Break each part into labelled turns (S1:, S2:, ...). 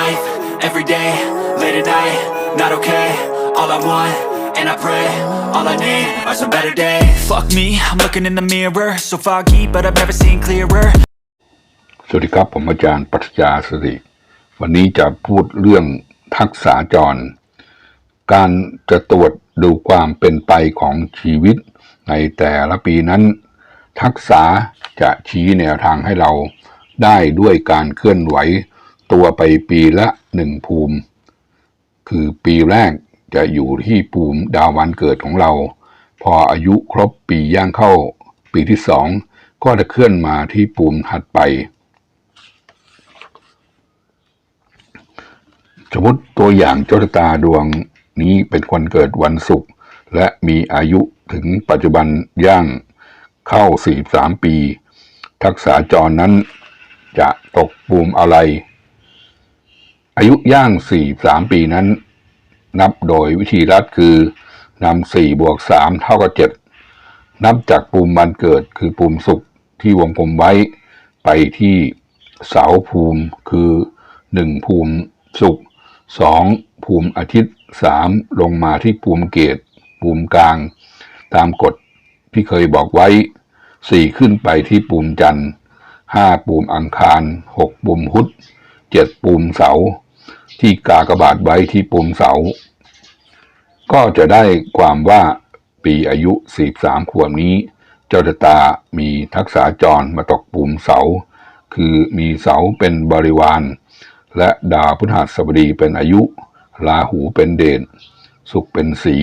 S1: life, every day, late at night, not okay. All I want, and I pray, all I need are some better days. Fuck me, I'm looking in the mirror, so foggy, but I've never seen clearer.
S2: สวัสดีครับ ผมอาจารย์ปรัชญาสติวันนี้จะพูดเรื่องทักษะจร การจะตรวจดูความเป็นไปของชีวิต ในแต่ละปีนั้น ทักษะจะชี้แนวทางให้เราได้ด้วยการเคลื่อนไหว ตัวไปปีละหนึ่งภูมิ คือปีแรกจะอยู่ที่ภูมิดาววันเกิดของเรา พออายุครบปีย่างเข้า ปีที่สองก็จะเคลื่อนมาที่ภูมิถัดไป สมมติตัวอย่างโชคชะตาดวงนี้เป็นคนเกิดวันศุกร์และมีอายุถึงปัจจุบันย่างเข้า 43 ปี ทักษะจรนั้นจะตกปูมอะไร อายุย่าง43ปีนั้น นับโดยวิธีรัดคือนำ4บวก3เท่ากับ7นับจากปูมวันเกิดคือปูมศุกร์ที่วงกลมไว้ ไปที่เสาภูมิคือ1ภูมิศุกร์สองภูมิอาทิตย์สามลงมาที่ภูมิเกตภูมิกลาง ตามกฎที่เคยบอกไว้สี่ขึ้นไปที่ปูมจันทร์ห้าปูมอังคารหกปูมพุธเจ็ดปูมเสาร์ ที่กากบาทไว้ที่ปูมเสา ก็จะได้ความว่าปีอายุสี่สามขวบนี้ เจ้าชะตามีทักษะจรมาตกปูมเสา คือมีเสาเป็นบริวาร และดาวพฤหัสบดีเป็นอายุ ราหูเป็นเดชศุกร์เป็นสี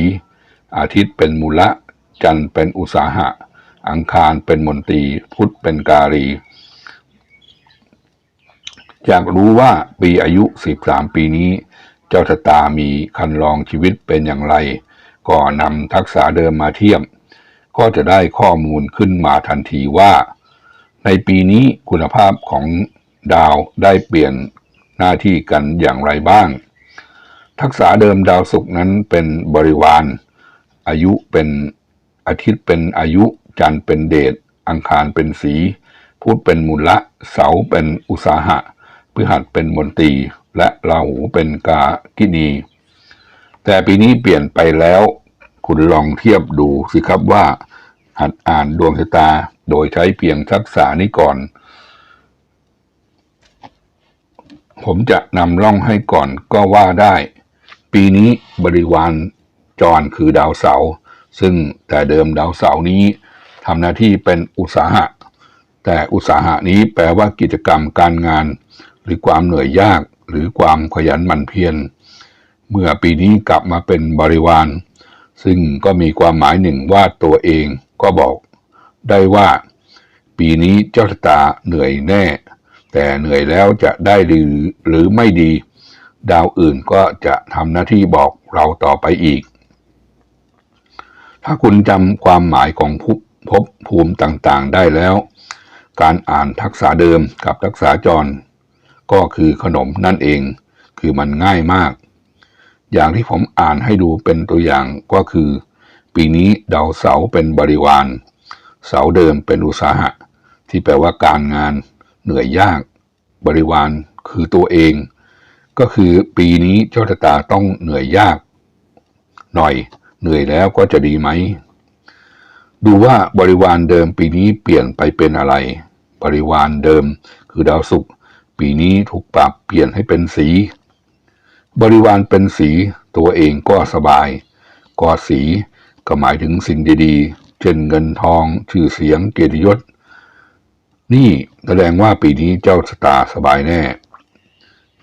S2: อาทิตย์เป็นมูละ จันทร์เป็นอุสาหะ อังคารเป็นมนตรีพุธเป็นการี อยากรู้ว่าปีอายุ13ปีนี้ เจ้าชะตามีคันลองชีวิตเป็นอย่างไร ก็นำทักษะเดิมมาเทียมก็จะได้ข้อมูลขึ้นมาทันทีว่า ในปีนี้คุณภาพของดาวได้เปลี่ยนหน้าที่กันอย่างไรบ้าง ทักษะเดิมดาวศุกร์นั้นเป็นบริวาร อายุเป็นอาทิตย์เป็นอายุ จันทร์เป็นเดชอังคารเป็นสี พุธเป็นมูลละเสาเป็นอุตสาหะ พฤหัสเป็นมนตรีและราหูเป็นกากินี แต่ปีนี้เปลี่ยนไปแล้ว คุณลองเทียบดูสิครับว่า หัดอ่านดวงชะตาโดยใช้เพียงทักษะนี้ก่อน ผมจะนำร่องให้ก่อนก็ว่าได้ ปีนี้บริวารจรคือดาวเสาร์ซึ่งแต่เดิมดาวเสาร์นี้ทำหน้าที่เป็นอุตสาหะ แต่อุตสาหะนี้แปลว่ากิจกรรมการงาน รือความเหนื่อยยากหรือความขยันหมั่นเพียรเมื่อปีนี้กลับมาเป็นบริวาร ซึ่งก็มีความหมายหนึ่งว่าตัวเองก็บอกได้ว่า ปีนี้เจ้าชะตาเหนื่อยแน่ แต่เหนื่อยแล้วจะได้ดีหรือไม่ดี ดาวอื่นก็จะทำหน้าที่บอกเราต่อไปอีก ถ้าคุณจำความหมายของภพภพภูมิต่างๆ ได้แล้ว การอ่านทักษะเดิมกับทักษะจร ก็คือขนมนั่นเอง คือมันง่ายมาก อย่างที่ผมอ่านให้ดูเป็นตัวอย่างก็คือ ปีนี้ดาวเสาเป็นบริวาร เสาเดิมเป็นอุตสาหะ ที่แปลว่าการงานเหนื่อยยาก บริวารคือตัวเอง ก็คือปีนี้เจ้าชะตาต้องเหนื่อยยาก หน่อย เหนื่อยแล้วก็จะดีไหมดูว่าบริวารเดิมปีนี้เปลี่ยนไปเป็นอะไร บริวารเดิมคือดาวศุกร์ ปีนี้ถูกปรับเปลี่ยนให้เป็นสี บริวารเป็นสีตัวเองก็สบาย ก็สีก็หมายถึงสิ่งดีๆ เช่นเงินทอง ชื่อเสียงเกียรติยศ นี่แสดงว่าปีนี้เจ้าชะตาสบายแน่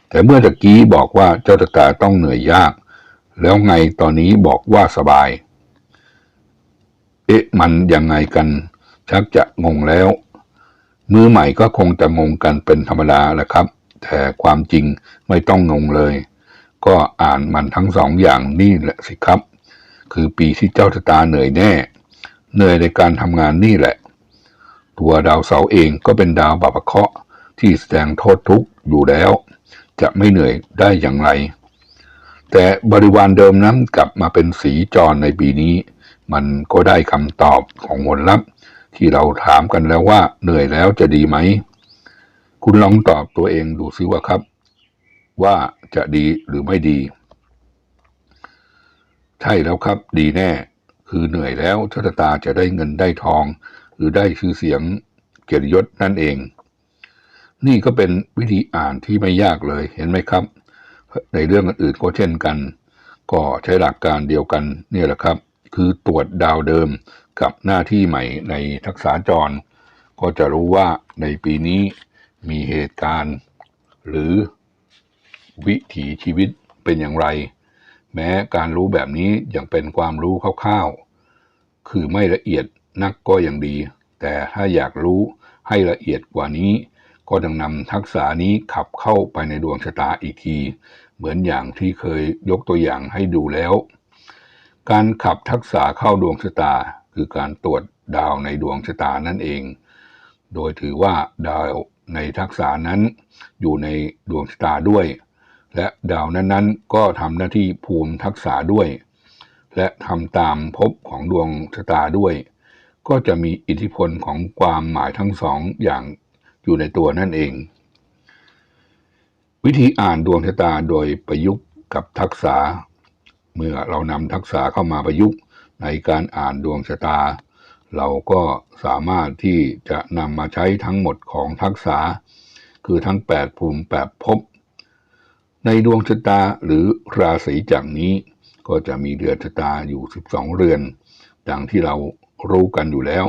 S2: แต่เมื่อตะกี้บอกว่าเจ้าชะตาต้องเหนื่อยยาก แล้วไงตอนนี้บอกว่าสบาย เอ๊ะมันยังไงกัน ชักจะงงแล้ว มือใหม่ก็คงจะงงกันเป็นธรรมดาแหละครับ แต่ความจริงไม่ต้องงงเลย ก็อ่านมันทั้งสองอย่างนี่แหละสิครับ คือปีที่เจ้าชะตาเหนื่อยแน่ เหนื่อยในการทำงานนี่แหละ ตัวดาวเสาร์เองก็เป็นดาวบาปะเคราะห์ที่แสดงโทษทุกข์อยู่แล้ว จะไม่เหนื่อยได้อย่างไร แต่บริวารเดิมนั้นกลับมาเป็นสีจรในปีนี้ มันก็ได้คำตอบของผลลัพธ์ ที่เราถามกันแล้วว่าเหนื่อยแล้วจะดีไหม คุณลองตอบตัวเองดูซิว่าครับ ว่าจะดีหรือไม่ดี ใช่แล้วครับ ดีแน่ คือเหนื่อยแล้วชะตาจะได้เงินได้ทอง หรือได้ชื่อเสียงเกียรติยศนั่นเอง นี่ก็เป็นวิธีอ่านที่ไม่ยากเลยเห็นไหมครับ ในเรื่องอื่นก็เช่นกัน ก็ใช้หลักการเดียวกันเนี่ยแหละครับ คือตรวจดาวเดิม กับหน้าที่ใหม่ในทักษะจร ก็จะรู้ว่าในปีนี้มีเหตุการณ์ หรือวิถีชีวิตเป็นอย่างไร แม้การรู้แบบนี้ยังเป็นความรู้คร่าวๆ คือไม่ละเอียดนักก็ยังดี แต่ถ้าอยากรู้ให้ละเอียดกว่านี้ ก็ต้องนำทักษะนี้ขับเข้าไปในดวงชะตาอีกที เหมือนอย่างที่เคยยกตัวอย่างให้ดูแล้ว การขับทักษะเข้าดวงชะตา คือการตรวจดาวในดวงชะตานั่นเอง โดยถือว่าดาวในทักษะนั้นอยู่ในดวงชะตาด้วย และดาวนั้นๆ ก็ทำหน้าที่ภูมิทักษะด้วย และทำตามภพของดวงชะตาด้วย ก็จะมีอิทธิพลของความหมายทั้งสองอย่างอยู่ในตัวนั่นเอง วิธีอ่านดวงชะตาโดยประยุกต์กับทักษะเมื่อเรานำทักษะเข้ามาประยุกต์ ในการอ่านดวงชะตา เราก็สามารถที่จะนำมาใช้ทั้งหมดของทักษะ คือทั้ง 8 ภูมิ8ภพในดวงชะตาหรือราศีจักนี้ ก็จะมีเดือนชะตาอยู่ 12 เรือน ดังที่เรารู้กันอยู่แล้ว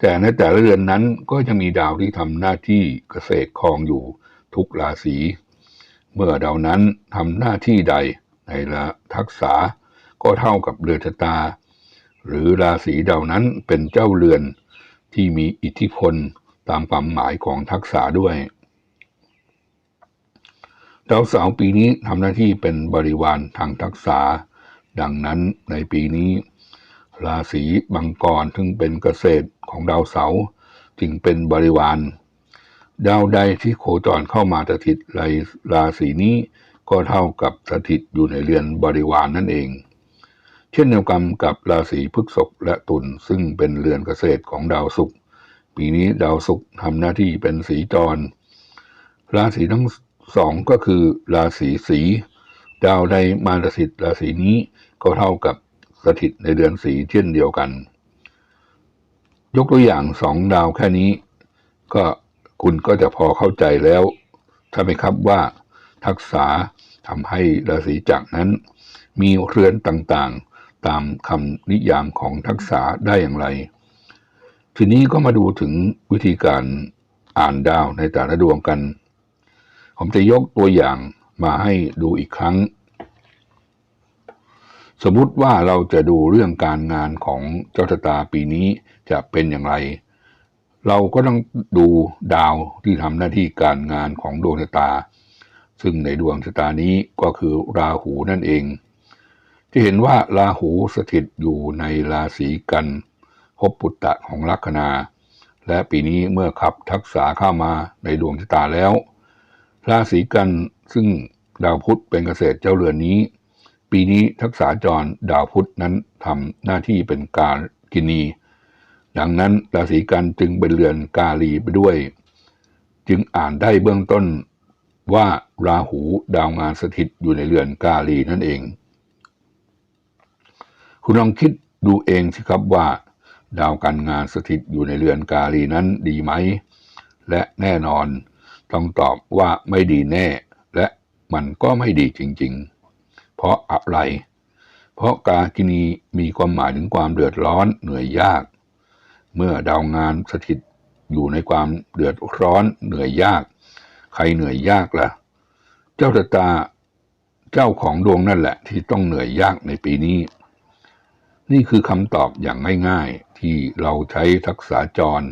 S2: แต่ในแต่ละเรือนนั้นก็จะมีดาวที่ทำหน้าที่เกษตรครองอยู่ทุกราศี เมื่อดาวนั้นทำหน้าที่ใดในละทักษะ ก็เท่ากับเรือชะตา หรือราศีดาวนั้นเป็นเจ้าเรือนที่มีอิทธิพลตามความหมายของทักษะด้วยดาวเสาร์ปีนี้ทำหน้าที่เป็นบริวารทางทักษะดังนั้นในปีนี้ ราศีมังกรถึงเป็นเกษตรของดาวเสาร์จึงเป็นบริวารดาวใดที่โคจรเข้ามาสถิตในราศีนี้ก็เท่ากับสถิตอยู่ในเรือนบริวารนนั่นเอง เช่นเดียวกันกับราศีพฤษภและตุลซึ่งเป็นเรือนเกษตรของดาวศุกร์ปีนี้ดาวศุกร์ทำหน้าที่เป็นสีจร ราศีทั้งสองก็คือ ราศีสี ดาวใดมาสถิตราศีนี้ก็เท่ากับสถิตในเดือนสีเช่นเดียวกัน ยกตัวอย่างสองดาวแค่นี้ ก็คุณก็จะพอเข้าใจแล้วใช่ไหมครับว่า ทักษะทำให้ราศีจักรนั้น มีเรือนต่างๆ ตามคำนิยามของทักษะได้อย่างไร ทีนี้ก็มาดูถึงวิธีการอ่านดาวในแต่ละดวงกัน ผมจะยกตัวอย่างมาให้ดูอีกครั้ง สมมติว่าเราจะดูเรื่องการงานของเจ้าชะตาปีนี้จะเป็นอย่างไร เราก็ต้องดูดาวที่ทำหน้าที่การงานของดวงชะตา ซึ่งในดวงชะตานี้ก็คือราหูนั่นเอง ที่เห็นว่าราหูสถิตอยู่ในราศีกันภพปุตตะของลัคนา และปีนี้เมื่อขับทักษะเข้ามาในดวงชะตาแล้ว ราศีกันซึ่งดาวพุธเป็นเกษตรเจ้าเรือนนี้ ปีนี้ทักษะจรดาวพุธนั้นทำหน้าที่เป็นการกินี ดังนั้นราศีกันจึงเป็นเรือนกาลีไปด้วย จึงอ่านได้เบื้องต้นว่าราหูดาวงานสถิตอยู่ในเรือนกาลีนั่นเอง คุณลองคิดดูเองสิครับว่า ดาวการงานสถิตอยู่ในเรือนกาลีนั้นดีไหม และแน่นอนต้องตอบว่าไม่ดีแน่ และมันก็ไม่ดีจริงๆ เพราะอะไร เพราะกากินีมีความหมายถึงความเดือดร้อนเหนื่อยยาก เมื่อดาวงานสถิตอยู่ในความเดือดร้อนเหนื่อยยาก ใครเหนื่อยยากล่ะ เจ้าตาเจ้าของดวงนั่นแหละที่ต้องเหนื่อยยากในปีนี้ นี่คือคำตอบอย่างง่ายๆ ที่เราใช้ทักษะจร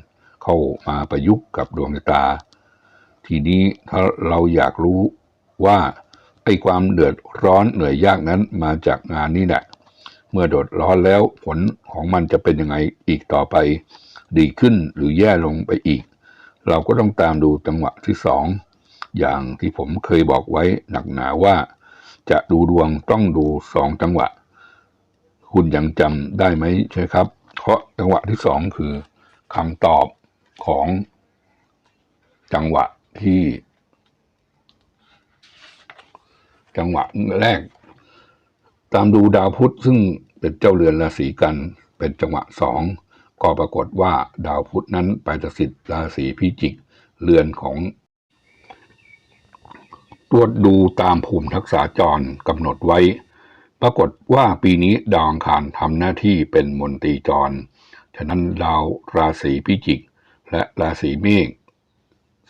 S2: เข้ามาประยุกต์กับดวงตา ทีนี้ถ้าเราอยากรู้ว่าไอ้ความเดือดร้อนเหนื่อยยากนั้นมาจากงานนี้แหละ เมื่อโดดร้อนแล้วผลของมันจะเป็นยังไงอีกต่อไป ดีขึ้นหรือแย่ลงไปอีก เราก็ต้องตามดูจังหวะที่สองอย่างที่ผมเคยบอกไว้หนักหนาว่า จะดูดวงต้องดูสองจังหวะ คุณยังจำได้ไหมใช่ครับ เพราะจังหวะที่สองคือคำตอบของจังหวะที่ จังหวะแรก ตามดูดาวพุธซึ่งเป็นเจ้าเรือนราศีกัน เป็นจังหวะสองก็ปรากฏว่าดาวพุธนั้นไปสถิตราศีพิจิก เรือนของตรวจดูตามภูมิทักษะจรกำหนดไว้ ปรากฏว่าปีนี้ดาวอังคารทำหน้าที่เป็นมนตรีจร ฉะนั้นดาวราศีพิจิก และราศีเมษ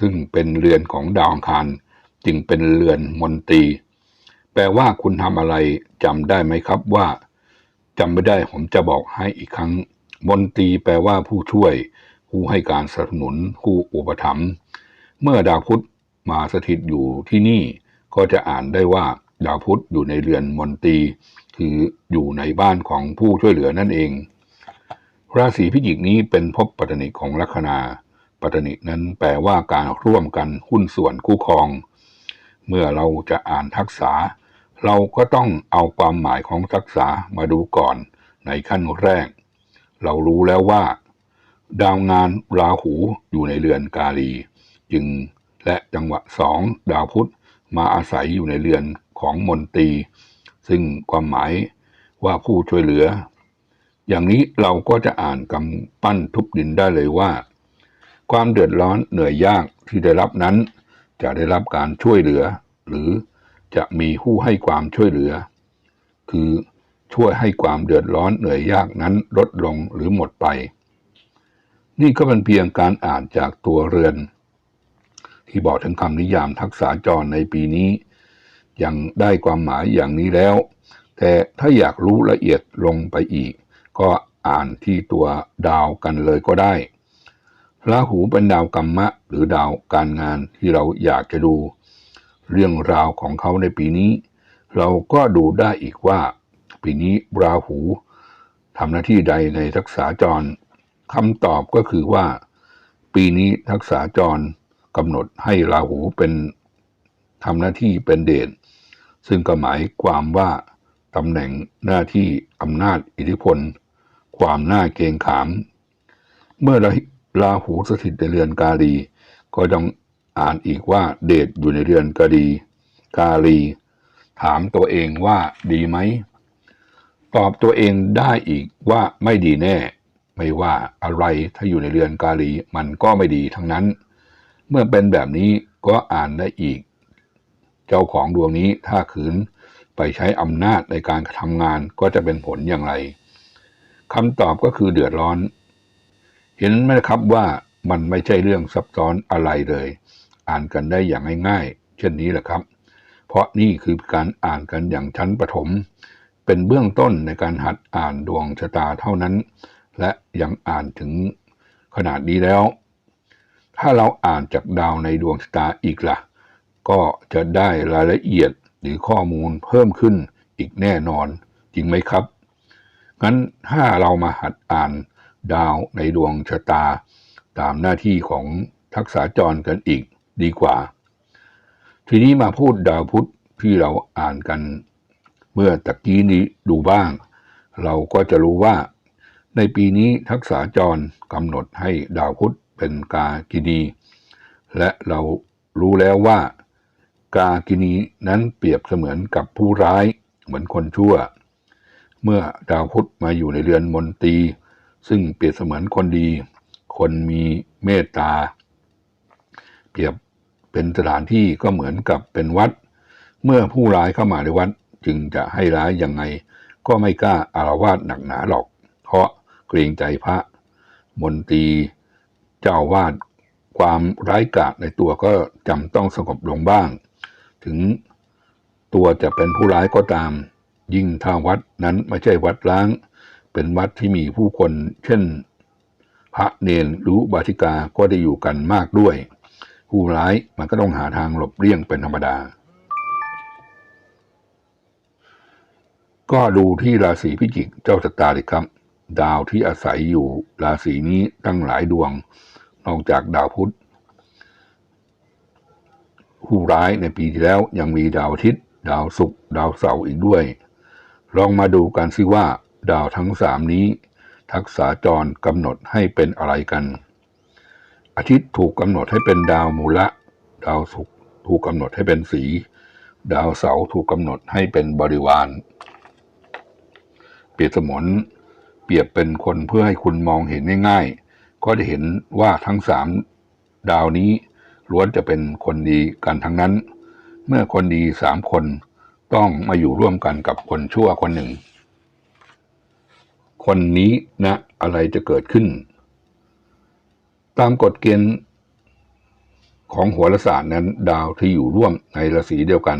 S2: ซึ่งเป็นเรือนของดาวอังคารจึงเป็นเรือนมนตรี แปลว่าคุณทำอะไรจำได้ไหมครับว่าจำไม่ได้ผมจะบอกให้อีกครั้ง มนตรีแปลว่าผู้ช่วย ผู้ให้การสนับสนุนผู้อุปถัมภ์เมื่อดาวพุธมาสถิตอยู่ที่นี่ก็จะอ่านได้ว่า ดาวพุธอยู่ในเรือนมนตรีคืออยู่ในบ้านของผู้ช่วยเหลือนั่นเอง ราศีพิจิกนี้เป็นภพปัตนิของลัคนาปัตนินั้นแปลว่าการร่วมกันหุ้นส่วนคู่ครอง เมื่อเราจะอ่านทักษะเราก็ต้องเอาความหมายของทักษะมาดูก่อนในขั้นแรก เรารู้แล้วว่า ดาวงานราหูอยู่ในเรือนกาลี จึงและจังหวะสองดาวพุธ มาอาศัยอยู่ในเรือนของมนตรี ซึ่งความหมายว่าผู้ช่วยเหลือ อย่างนี้เราก็จะอ่านกำปั้นทุบดินได้เลยว่า ความเดือดร้อนเหนื่อยยากที่ได้รับนั้น จะได้รับการช่วยเหลือ หรือจะมีผู้ให้ความช่วยเหลือ คือช่วยให้ความเดือดร้อนเหนื่อยยากนั้นลดลงหรือหมดไป นี่ก็เป็นเพียงการอ่านจากตัวเรือน ที่บอกถึงคำนิยามทักษะจรในปีนี้ ยังได้ความหมายอย่างนี้แล้ว แต่ถ้าอยากรู้ละเอียดลงไปอีก ก็อ่านที่ตัวดาวกันเลยก็ได้ราหูเป็นดาวกรรมะ หรือดาวการงานที่เราอยากจะดู เรื่องราวของเขาในปีนี้ เราก็ดูได้อีกว่า ปีนี้ราหูทำหน้าที่ใดในทักษะจรคำตอบก็คือว่า ปีนี้ทักษะจร กำหนดให้ราหูเป็นทำหน้าที่เป็นเดชซึ่งก็หมายความว่าตำแหน่งหน้าที่อำนาจอิทธิพล ความน่าเกรงขาม เมื่อราหูสถิตในเรือนกาลี ก็ต้องอ่านอีกว่าเดชอยู่ในเรือนกาลีกาลี ถามตัวเองว่าดีไหม ตอบตัวเองได้อีกว่าไม่ดีแน่ ไม่ว่าอะไรถ้าอยู่ในเรือนกาลีมันก็ไม่ดีทั้งนั้น เมื่อเป็นแบบนี้ก็อ่านได้อีก เจ้าของดวงนี้ถ้าขืนไปใช้อำนาจในการทำงานก็จะเป็นผลอย่างไรคำตอบก็คือเดือดร้อน เห็นไหมครับว่ามันไม่ใช่เรื่องซับซ้อนอะไรเลย อ่านกันได้อย่างง่ายๆ เช่นนี้แหละครับ เพราะนี่คือการอ่านกันอย่างชั้นประถม เป็นเบื้องต้นในการหัดอ่านดวงชะตาเท่านั้น และยังอ่านถึงขนาดนี้แล้ว ถ้าเราอ่านจากดาวในดวงชะตาอีกละ่ะ ก็จะได้รายละเอียดหรือข้อมูลเพิ่มขึ้นอีกแน่นอนจริงไหมครับงั้นถ้าเรามาหัดอ่านดาวในดวงชะตา ตามหน้าที่ของทักษะจรกันอีกดีกว่า ทีนี้มาพูดดาวพุธที่เราอ่านกัน เมื่อตะกี้นี้ดูบ้าง เราก็จะรู้ว่า ในปีนี้ทักษะจรกำหนดให้ดาวพุธ เป็นกากินี และเรารู้แล้วว่า กากินีนั้นเปรียบเสมือนกับผู้ร้ายเหมือนคนชั่ว เมื่อดาวพุธมาอยู่ในเรือนมนตรี ซึ่งเปรียบเสมือนคนดี คนมีเมตตา เปรียบเป็นสถานที่ก็เหมือนกับเป็นวัด เมื่อผู้ร้ายเข้ามาในวัดจึงจะให้ร้ายยังไง ก็ไม่กล้าอารวาสหนักหนาหรอก เพราะเกรงใจพระ มนตรี เจ้าวาดความร้ายกาจในตัวก็จำต้องสงบลงบ้าง ถึงตัวจะเป็นผู้ร้ายก็ตาม ยิ่งถ้าวัดนั้นไม่ใช่วัดล้าง เป็นวัดที่มีผู้คน เช่น พระเนนรือบาธิกาก็ได้อยู่กันมากด้วย ผู้ร้ายมันก็ต้องหาทางหลบเลี่ยงเป็นธรรมดา ก็ดูที่ราศีพิจิกเจ้าชะตาเลยครับ ดาวที่อาศัยอยู่ราศีนี้ตั้งหลายดวง นอกจากดาวพุธผู้ร้ายในปีที่แล้วยังมีดาวอาทิตย์ ดาวศุกร์ดาวเสาร์อีกด้วย ลองมาดูกันซิว่า ดาวทั้งสามนี้ ทักษะจรกำหนดให้เป็นอะไรกัน อาทิตย์ถูกกำหนดให้เป็นดาวมูละ ดาวศุกร์ถูกกำหนดให้เป็นสี ดาวเสาร์ถูกกำหนดให้เป็นบริวาร เปรียบเสมือนเปรียบเป็นคนเพื่อให้คุณมองเห็นง่ายๆ ก็จะเห็นว่าทั้งสามดาวนี้ล้วนจะเป็นคนดีกันทั้งนั้น เมื่อคนดีสามคนต้องมาอยู่ร่วมกันกับคนชั่วคนหนึ่ง คนนี้นะอะไรจะเกิดขึ้น ตามกฎเกณฑ์ของโหราศาสตร์นั้น ดาวที่อยู่ร่วมในราศีเดียวกัน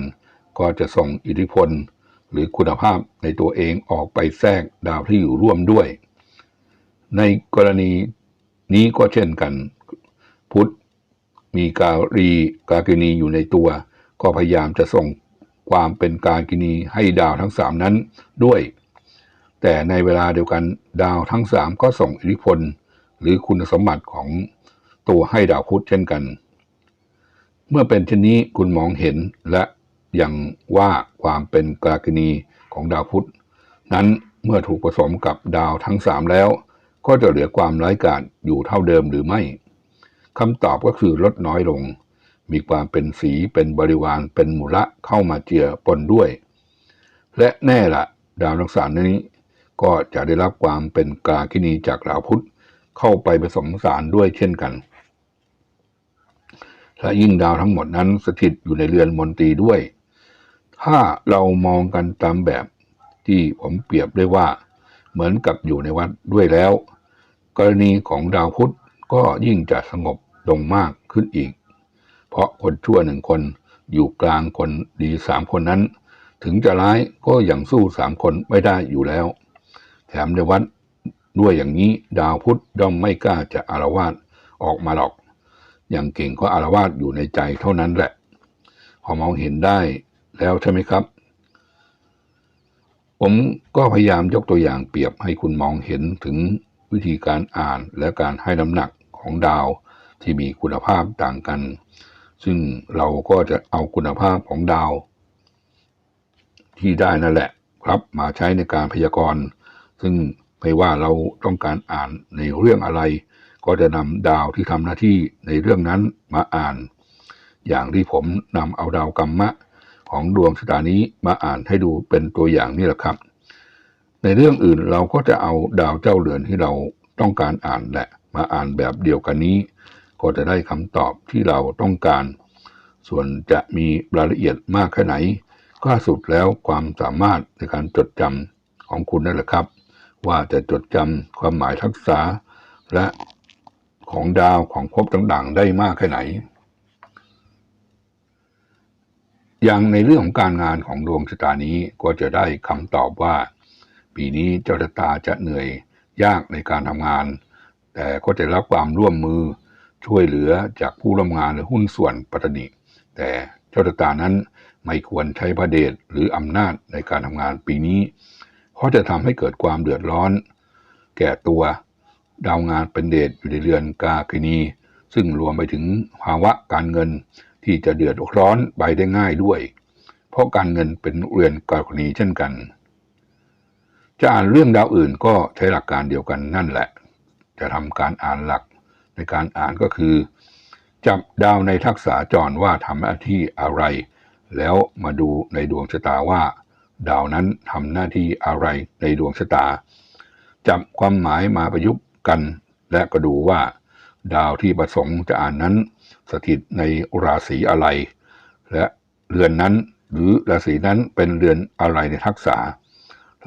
S2: ก็จะส่งอิทธิพลหรือคุณภาพในตัวเองออกไปแทรกดาวที่อยู่ร่วมด้วย ในกรณี นี้ก็เช่นกัน พุทธมีการีกากินีอยู่ในตัว ก็พยายามจะส่งความเป็นกากินีให้ดาวทั้งสามนั้นด้วย แต่ในเวลาเดียวกันดาวทั้งสามก็ส่งอิทธิพล หรือคุณสมบัติของตัวให้ดาวพุธเช่นกัน เมื่อเป็นเช่นนี้คุณมองเห็นและยังว่าความเป็นกากินีของดาวพุธนั้นเมื่อถูกผสมกับดาวทั้งสามแล้ว ก็จะเหลือความร้ายกาจอยู่เท่าเดิมหรือไม่คำตอบก็คือลดน้อยลง มีความเป็นสีเป็นบริวารเป็นมูละเข้ามาเจือปนด้วย และแน่ละดาวทั้งสามนี้ก็จะได้รับความเป็นกากินีจากดาวพุทธเข้าไปผสมสารด้วยเช่นกันและยิ่งดาวทั้งหมดนั้นสถิตอยู่ในเรือนมนตรีด้วย ถ้าเรามองกันตามแบบที่ผมเปรียบได้ว่า เหมือนกับอยู่ในวัดด้วยแล้ว กรณีของดาวพุธก็ยิ่งจะสงบลงมากขึ้นอีก เพราะคนชั่วหนึ่งคนอยู่กลางคนดีสามคนนั้น ถึงจะร้ายก็ยังสู้สามคนไม่ได้อยู่แล้ว แถมในวัดด้วยอย่างนี้ดาวพุธย่อมไม่กล้าจะอารวาสออกมาหรอกอย่างเก่งก็อารวาสอยู่ในใจเท่านั้นแหละ พอมองเห็นได้แล้วใช่ไหมครับ ผมก็พยายามยกตัวอย่างเปรียบให้คุณมองเห็นถึงวิธีการอ่านและการให้น้ำหนักของดาวที่มีคุณภาพต่างกัน ซึ่งเราก็จะเอาคุณภาพของดาว ที่ได้นั่นแหละครับมาใช้ในการพยากรณ์ ซึ่งไม่ว่าเราต้องการอ่านในเรื่องอะไร ก็จะนำดาวที่ทำหน้าที่ในเรื่องนั้นมาอ่าน อย่างที่ผมนำเอาดาวกัมมะ ของดวงชะตานี้มาอ่านให้ดูเป็นตัวอย่างนี่แหละครับ ในเรื่องอื่นเราก็จะเอาดาวเจ้าเรือนที่เราต้องการอ่านแหละ มาอ่านแบบเดียวกันนี้ ก็จะได้คำตอบที่เราต้องการ ส่วนจะมีรายละเอียดมากแค่ไหน ก็สุดแล้วความสามารถในการจดจำของคุณนั่นแหละครับ ว่าจะจดจำความหมายทักษะและของดาวของภพต่างๆ ได้มากแค่ไหน อย่างในเรื่องของการงานของดวงชะตานี้ก็จะได้คำตอบว่า ปีนี้เจ้าชะตาจะเหนื่อยยากในการทำงาน แต่ก็จะรับความร่วมมือช่วยเหลือจากผู้ร่วมงานหรือหุ้นส่วนปัตตนิแต่เจ้าชะตานั้นไม่ควรใช้พระเดชหรืออำนาจในการทำงานปีนี้ เพราะจะทำให้เกิดความเดือดร้อน แก่ตัวดาวงานเป็นเดชอยู่ในเรือนกาคินี ซึ่งรวมไปถึงภาวะการเงิน ที่จะเดือดร้อนไปได้ง่ายด้วย เพราะการเงินเป็นเรือนกาคินีเช่นกัน จะอ่านเรื่องดาวอื่นก็ใช้หลักการเดียวกันนั่นแหละ จะทำการอ่านหลักในการอ่านก็คือ จับดาวในทักษะจรว่าทำหน้าที่อะไร แล้วมาดูในดวงชะตาว่า ดาวนั้นทำหน้าที่อะไรในดวงชะตา จับความหมายมาประยุกต์กัน และก็ดูว่า ดาวที่ประสงค์จะอ่านนั้น สถิตในราศีอะไร และเรือนนั้นหรือราศีนั้นเป็นเรือนอะไรในทักษะ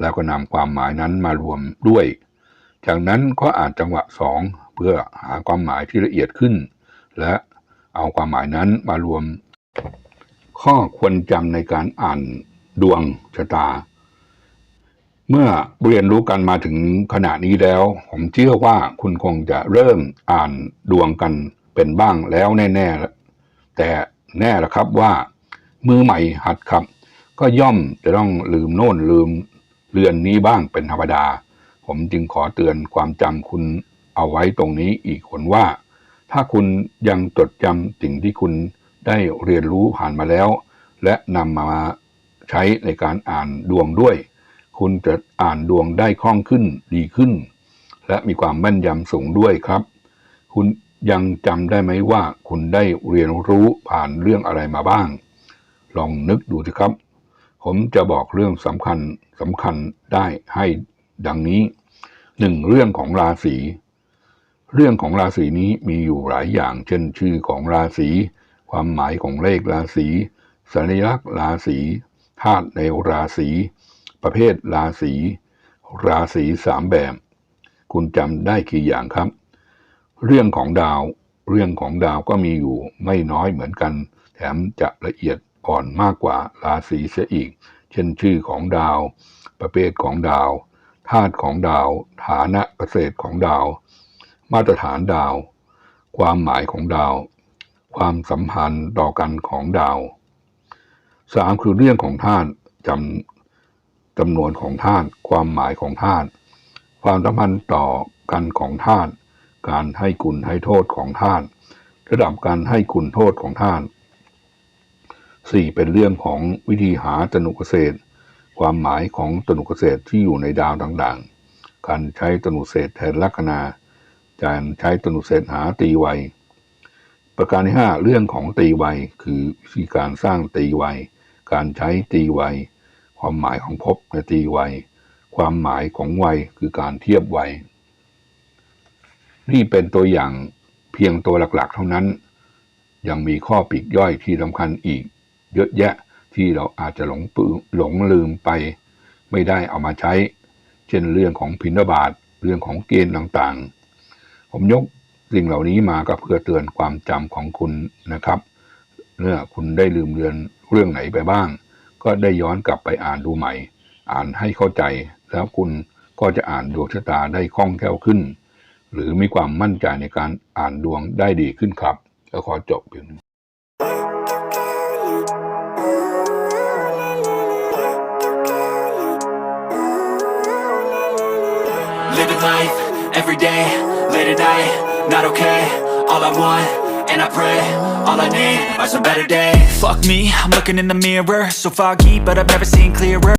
S2: แล้วก็นำความหมายนั้นมารวมด้วย จากนั้นก็อ่านจังหวะสองเพื่อหาความหมายที่ละเอียดขึ้น และเอาความหมายนั้นมารวม ข้อควรจำในการอ่านดวงชะตา เมื่อเรียนรู้กันมาถึงขณะนี้แล้ว ผมเชื่อว่าคุณคงจะเริ่มอ่านดวงกัน เป็นบ้างแล้วแน่ๆแต่แน่ละครับว่า มือใหม่หัดครับ ก็ย่อมจะต้องลืมโน่นลืมเรือนนี้บ้างเป็นธรรมดา ผมจึงขอเตือนความจำคุณเอาไว้ตรงนี้อีกคนว่า ถ้าคุณยังจดจำสิ่งที่คุณได้เรียนรู้ผ่านมาแล้ว และนำมาใช้ในการอ่านดวงด้วย คุณจะอ่านดวงได้คล่องขึ้นดีขึ้น และมีความแม่นยำสูงด้วยครับ คุณ ยังจำได้ไหมว่าคุณได้เรียนรู้ผ่านเรื่องอะไรมาบ้าง ลองนึกดูสิครับ ผมจะบอกเรื่องสำคัญสำคัญได้ให้ดังนี้หนึ่งเรื่องของราศี เรื่องของราศีนี้มีอยู่หลายอย่าง เช่นชื่อของราศีความหมายของเลขราศีสัญลักษณ์ราศีธาตุในราศีประเภทราศีราศีสามแบบ คุณจำได้กี่อย่างครับ เรื่องของดาว เรื่องของดาวก็มีอยู่ไม่น้อยเหมือนกัน แถมจะละเอียดอ่อนมากกว่าราศีเสียอีก เช่นชื่อของดาว ประเภทของดาว ธาตุของดาว ฐานะเกษตรของดาว มาตรฐานดาว ความหมายของดาว ความสัมพันธ์ต่อกันของดาวสามคือเรื่องของธาตุจำจำนวนของธาตุความหมายของธาตุความสัมพันธ์ต่อกันของธาตุ การให้คุณให้โทษของธาตุระดับการให้คุณโทษของธาตุสี่เป็นเรื่องของวิธีหาตนุเกษตร ความหมายของตนุเกษตรที่อยู่ในดาวต่างๆ การใช้ตนุเศษแทนลัคนาการใช้ตนุเศษหาตีไวประการที่ห้าเรื่องของตีไวคือวิธีการสร้างตีไวการใช้ตีไวความหมายของภพในตีไวความหมายของไวคือการเทียบไว นี่เป็นตัวอย่างเพียงตัวหลักๆ เท่านั้น ยังมีข้อปีกย่อยที่สำคัญอีก เยอะแยะที่เราอาจจะหลงปืหลงลืมไป ไม่ได้เอามาใช้ เช่นเรื่องของพินบาตเรื่องของเกณฑ์ต่างๆ ผมยกสิ่งเหล่านี้มาก็เพื่อเตือนความจำของคุณนะครับเมื่อคุณได้ลืมเรือนเรื่องไหนไปบ้าง ก็ได้ย้อนกลับไปอ่านดูใหม่ อ่านให้เข้าใจ แล้วคุณก็จะอ่านดวงชะตาได้คล่องแคล่วขึ้น หรือมีความมั่นใจในการอ่านดวงได้ดีขึ้นครับแล้วขอจบเพียงนี้
S1: Living life every day, late at night, not okay. All I want, and I pray, all I need are some better days. Fuck me, I'm looking in the mirror, so foggy, but I've never seen clearer.